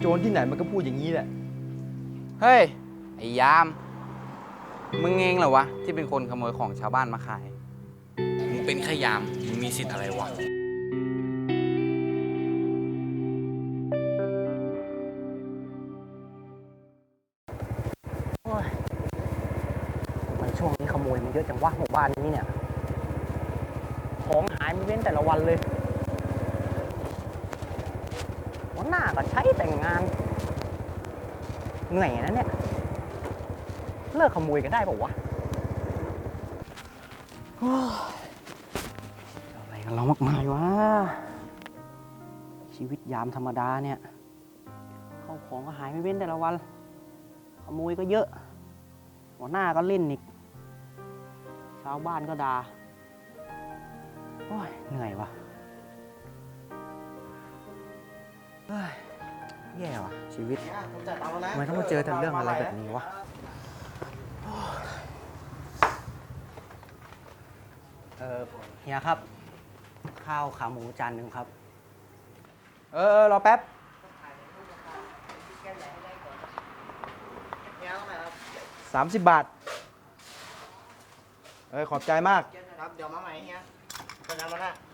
โจรที่ไหนมันก็พูดอย่างนี้แหละ เฮ้ย ไอ้ยาม มึงเองเหรอวะ ที่เป็นคนขโมยของชาวบ้านมาขาย มึงเป็นแค่ยาม มึงมีสิทธิ์อะไรวะโอ้ยทำไมช่วงนี้ขโมยมันเยอะจังวะหมู่บ้านนี้เนี่ย ของหายไม่เว้นแต่ละวันเลย หัวหน้าก็ใช้แต่งงาน เหนื่อยนะเนี่ย เลิกขโมยกันได้ป่าวะอะไรกันเรามากมายวะ ชีวิตยามธรรมดาเนี่ยเข้าของก็หายไม่เว้นแต่ละวัน ขโมยก็เยอะ หัวหน้าก็เล่นอีก ชาวบ้านก็ด่าโอ้ยเหนื่อยว่ะ เฮ้ยแย่วะชีวิตทำไมต้องมาเจอแต่เรื่องอะไรแบบนี้วะ เออเฮียครับ ข้าวขาหมูจานหนึ่งครับ เออเออรอแป๊บ 30 บาท เออขอบใจมาก ครับ เดี๋ยวมาใหม่เฮียเป็นยังไงบ้าง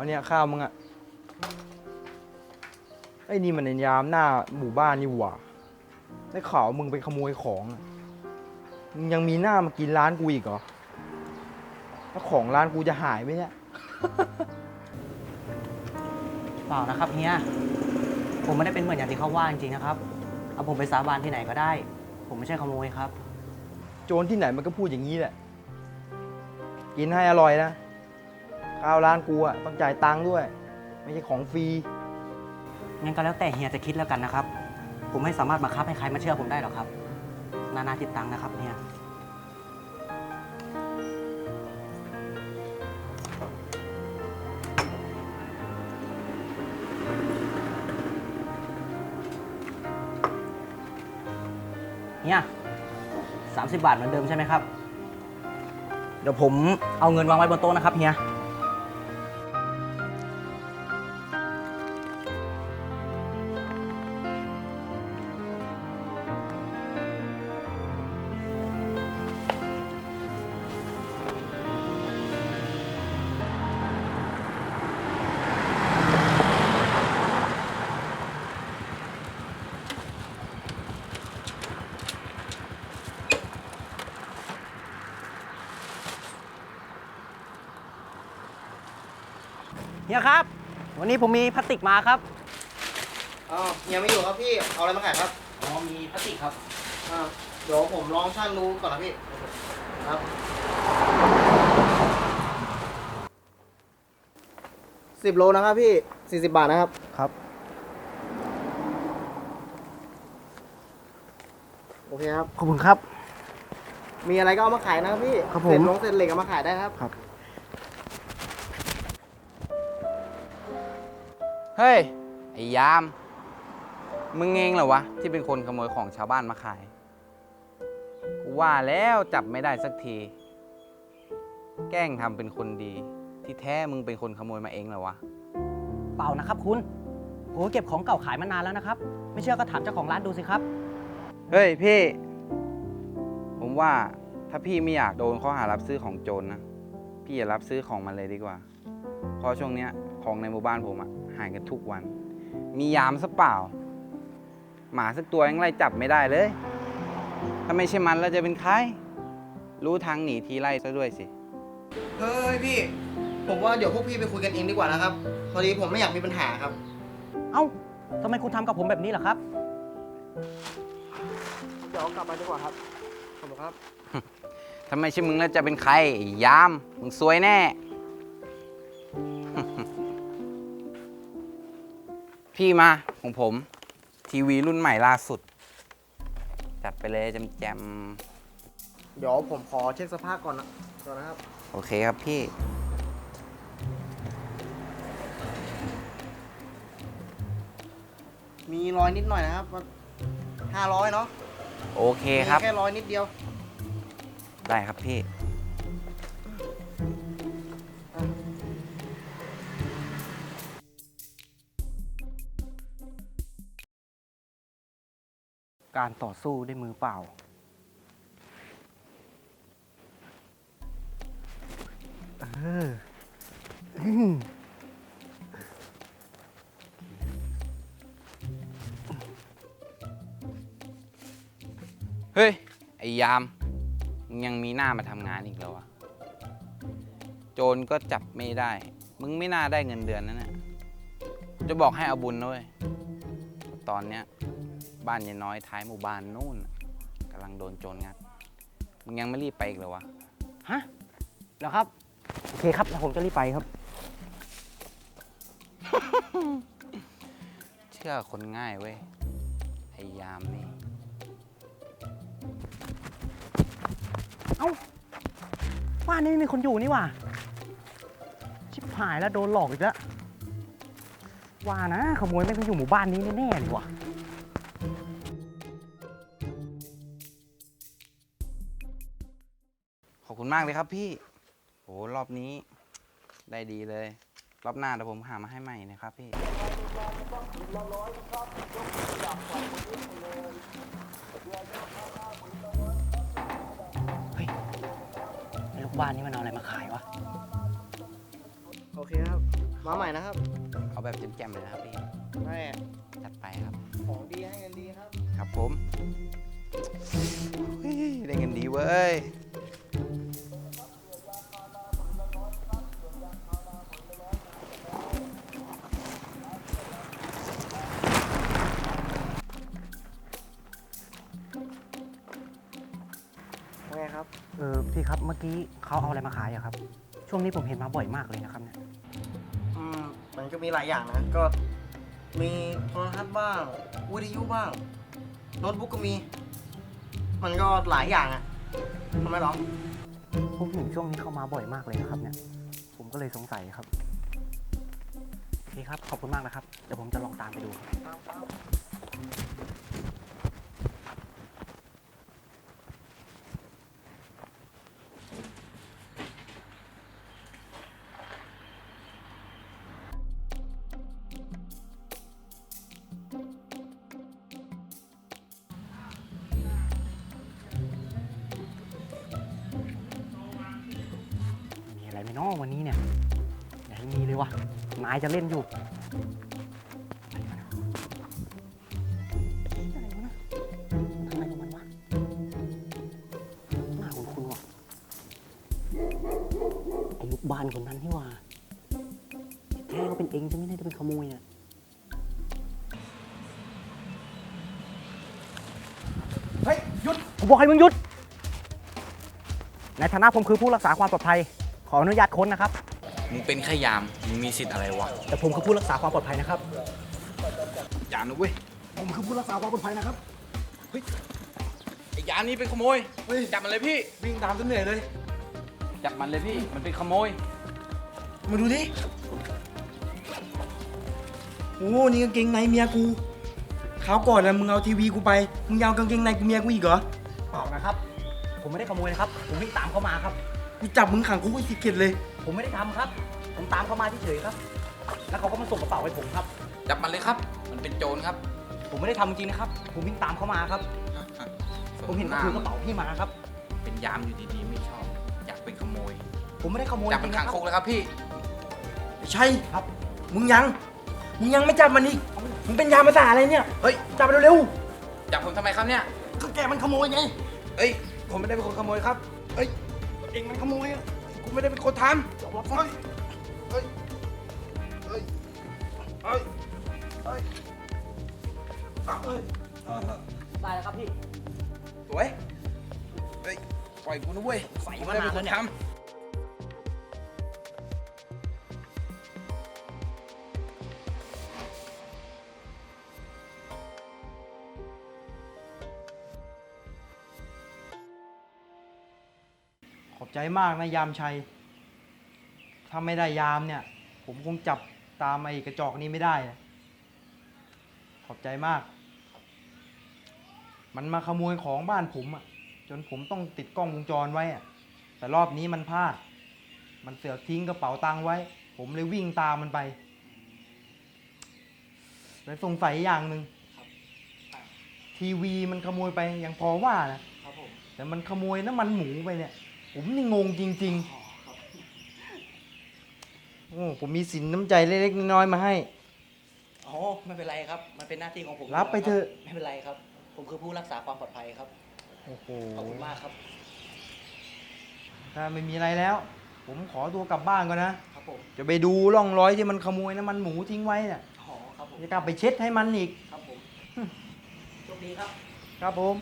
อาเนี่ยข้าวมึงอะไอ้นี่มันในยามหน้าหมู่บ้านนี่หว่าได้ข่าวมึงไปขโมยของอะมึงยังมีหน้ามากินร้านกูอีกเหรอแล้วของร้านกูจะหายไหมเนี่ย เปล่านะครับเฮีย ผมไม่ได้เป็นเหมือนอย่างที่เขาว่าจริงๆนะครับ เอาผมไปสาบานที่ไหนก็ได้ ผมไม่ใช่ขโมยครับ โจรที่ไหนมันก็พูดอย่างนี้แหละ กินให้อร่อยนะ ข้าวร้านกูอะต้องจ่ายตังค์ด้วย ไม่ใช่ของฟรี งั้นก็แล้วแต่เฮียจะคิดแล้วกันนะครับ ผมไม่สามารถบังคับให้ใครมาเชื่อผมได้หรอกครับ นานาจิตตังค์นะครับเฮีย เฮียสามสิบบาทเหมือนเดิมใช่ไหมครับ เดี๋ยวผมเอาเงินวางไว้บนโต๊ะนะครับเฮีย เฮียครับ วันนี้ผมมีพลาสติกมาครับอ๋อเฮียไม่อยู่ครับพี่ เอาอะไรมาขายครับอ๋อมีพลาสติกครับอ่าเดี๋ยวผมลองชั่งดูก่อนนะพี่ ครับสิบโลนะครับพี่สี่สิบบาทนะครับ ครับ โอเคครับ ขอบคุณครับ มีอะไรก็เอามาขายนะครับพี่ครับผม เศษลงเศษเหล็กเอามาขายได้ครับ เฮ้ย ไอ้ยาม มึงเองเหรอวะ ที่เป็นคนขโมยของชาวบ้านมาขาย กูว่าแล้วจับไม่ได้สักที แกล้งทำเป็นคนดี ที่แท้มึงเป็นคนขโมยมาเองเหรอวะ เปล่านะครับคุณผมเก็บของเก่าขายมานานแล้วนะครับ ไม่เชื่อก็ถามเจ้าของร้านดูสิครับ เฮ้ยพี่ ผมว่าถ้าพี่ไม่อยากโดนข้อหารับซื้อของโจรนะพี่อย่ารับซื้อของมันเลยดีกว่า เพราะช่วงเนี้ยของในหมู่บ้านผมอะ หายกันทุกวัน มียามซะเปล่า หมาสักตัวยังไล่จับไม่ได้เลย ถ้าไม่ใช่มันแล้วจะเป็นใคร รู้ทางหนีทีไล่ซะด้วยสิ เฮ้ยพี่ ผมว่าเดี๋ยวพวกพี่ไปคุยกันเองดีกว่านะครับ พอดีผมไม่อยากมีปัญหาครับ เอ้าทำไมคุณทำกับผมแบบนี้ล่ะครับ เดี๋ยวกลับมาดีกว่าครับ ขอบคุณครับ ถ้าไม่ใช่มึงแล้วจะเป็นใครไอ้ยาม มึงซวยแน่ พี่มาของผม ทีวีรุ่นใหม่ล่าสุด จัดไปเลยแจมเดี๋ยวผมขอเช็คสภาพก่อนนะก่อนนะครับ ๆโอเคครับพี่ มีรอยนิดหน่อยนะครับห้าร้อยเนาะโอเคครับ มีแค่รอยนิดเดียว ได้ครับพี่ การต่อสู้ด้วยมือเปล่า เอออืมเฮ้ย ไอ้ยามมึงยังมีหน้ามาทำงานอีกแล้วอะโจรก็จับไม่ได้ มึงไม่น่าได้เงินเดือนนั่นแหละจะบอกให้เอาบุญนะเว้ยตอนเนี้ย บ้านยายน้อยท้ายหมู่บ้านนู่นน่ะกำลังโดนโจรงัดมึงยังไม่รีบไปอีกเหรอวะฮะแล้วครับ โอเคครับแล้วผมจะรีบไปครับ เชื่อคนง่ายเว้ยไอ้ยามนี่บ้านนี้ไม่มีคนอยู่นี่หว่า ชิบหายแล้วโดนหลอกอีกแล้วว่านะขโมยไม่งต้องอยู่หมู่บ้านนี้แน่ๆเลยว่ะ อบคุณมากเลยครับพี่โหรอบนี้ได้ดีเลย รอบหน้าเดี๋ยวผมหามาให้ใหม่นะครับพี่ไอ้ลูกบ้านนี้มันเอาอะไรมาขายวะ โอเคครับ มาใหม่นะครับเอาแบบแจ่มๆเลยนะครับพี่ได้จัดไปครับ ของดีให้เงินดีครับ ครับผมเฮ้ยได้เงินดีเว้ย เออพี่ครับเมื่อกี้เขาเอาอะไรมาขายอะครับ ช่วงนี้ผมเห็นมาบ่อยมากเลยนะครับเนี่ยอืมมันก็มีหลายอย่างนะ ก็มีโทรทัศน์บ้าง วิทยุบ้าง โน้ตบุ๊กก็มี มันก็หลายอย่างอะทำไมหรอ ผมเห็นช่วงนี้เข้ามาบ่อยมากเลยนะครับ เนี่ย ผมก็เลยสงสัยครับโอเคครับขอบคุณมากนะครับเดี๋ยวผมจะลองตามไปดูครับ ไรไหมน้อวันนี้เนี่ยย่าให้มีเลยวะนายจะเล่นอยู่ทำอะไรของมันวะน้าคุณคุณวะอ้ลูกบ้านคนนั้นที่ว่าแท้ก็เป็นเองจะไม่ได้จะเป็นขโมยเนี่ยเฮ้ยหยุดผมบอกให้มึงหยุด ในฐานะผมคือผู้รักษาความปลอดภัย ขออนุญาตค้นนะครับ มึงเป็นแค่ยาม มึงมีสิทธิ์อะไรวะ แต่ผมคือผู้รักษาความปลอดภัยนะครับยามนะเว้ย ผมคือผู้รักษาความปลอดภัยนะครับไอ้ยามนี่เป็นขโมยจับมันเลยพี่ วิ่งตามจนเหนื่อยเลย จับมันเลยพี่ มันเป็นขโมย มาดูดิโอ้นี่กางเกงในเมียกูคราวก่อนนะมึงเอาทีวีกูไป มึงยาวกางเกงในกูเมียกูอีกเหรอ เปล่านะครับ ผมไม่ได้ขโมยนะครับ ผมวิ่งตามเขามาครับ กูจับมึงขังคุกไอ้สิเกตเลย ผมไม่ได้ทำครับ ผมตามเขามาเฉยๆครับ แล้วเขาก็มาส่งกระเป๋าให้ผมครับ จับมันเลยครับ มันเป็นโจรครับผมไม่ได้ทำจริงๆนะครับ ผมวิ่งตามเขามาครับ ผมเห็นเขาถือกระเป๋าพี่มาครับ เป็นยามอยู่ดีๆ ไม่ชอบ อยากเป็นขโมย ผมไม่ได้ขโมยจับจมัรินงๆขังนะครัคุกแล้วครับพี่ ใช่ ครับ มึงยัง มึงยังไม่จับมันอีก มึงเป็นยามภาษาอะไรเนี่ย เฮ้ย จับมันเร็วจับผมทำไมครับเนี่ย ๆก็แกมันขโมยไง เอ้ย ผมไม่ได้เป็นคนขโมยครับเฮ้ย เองมันขโมยอะกูไม่ได้เป็นคนทยอมรับซะำเฮ้ย เฮ้ย เฮ้ย เฮ้ย เฮ้ยได้แล้วครับพี่ สวย เฮ้ย ปล่อยกูนะเว้ยใส่กูมาไม่ได้นานเป็นแล้วคนเนี่ยท ใจมากนะยามชัย ถ้าไม่ได้ยามเนี่ย ผมคงจับตามไอ้กระจอกนี้ไม่ได้อะขอบใจมาก มันมาขโมยของบ้านผมอะจนผมต้องติดกล้องวงจรไว้อะแต่รอบนี้มันพลาด มันเสือกทิ้งกระเป๋าตังค์ไว้ ผมเลยวิ่งตามมันไป แล้วสงสัยอย่างหนึ่งครับอะทีวีมันขโมยไปยังพอว่านะครับผมแต่มันขโมยน้ำมันหมูไปเนี่ย ผมนี่งงจริงอ๋อครับๆโอ้ผมมีสินน้ำใจเล็กๆน้อยๆมาให้ อ๋อไม่เป็นไรครับ มันเป็นหน้าที่ของผมรับไปเถอะ ไม่เป็นไรครับ ผมคือผู้รักษาความปลอดภัยครับ โอ้โหขอบคุณมากครับ ถ้าไม่มีอะไรแล้ว ผมขอตัวกลับบ้านก่อนนะ ครับผม จะไปดูร่องรอยที่มันขโมยน้ำมันหมูทิ้งไว้น่ะอ๋อครับผม จะกลับไปเช็ดให้มันอีก ครับผม โชคดีครับ ครับผม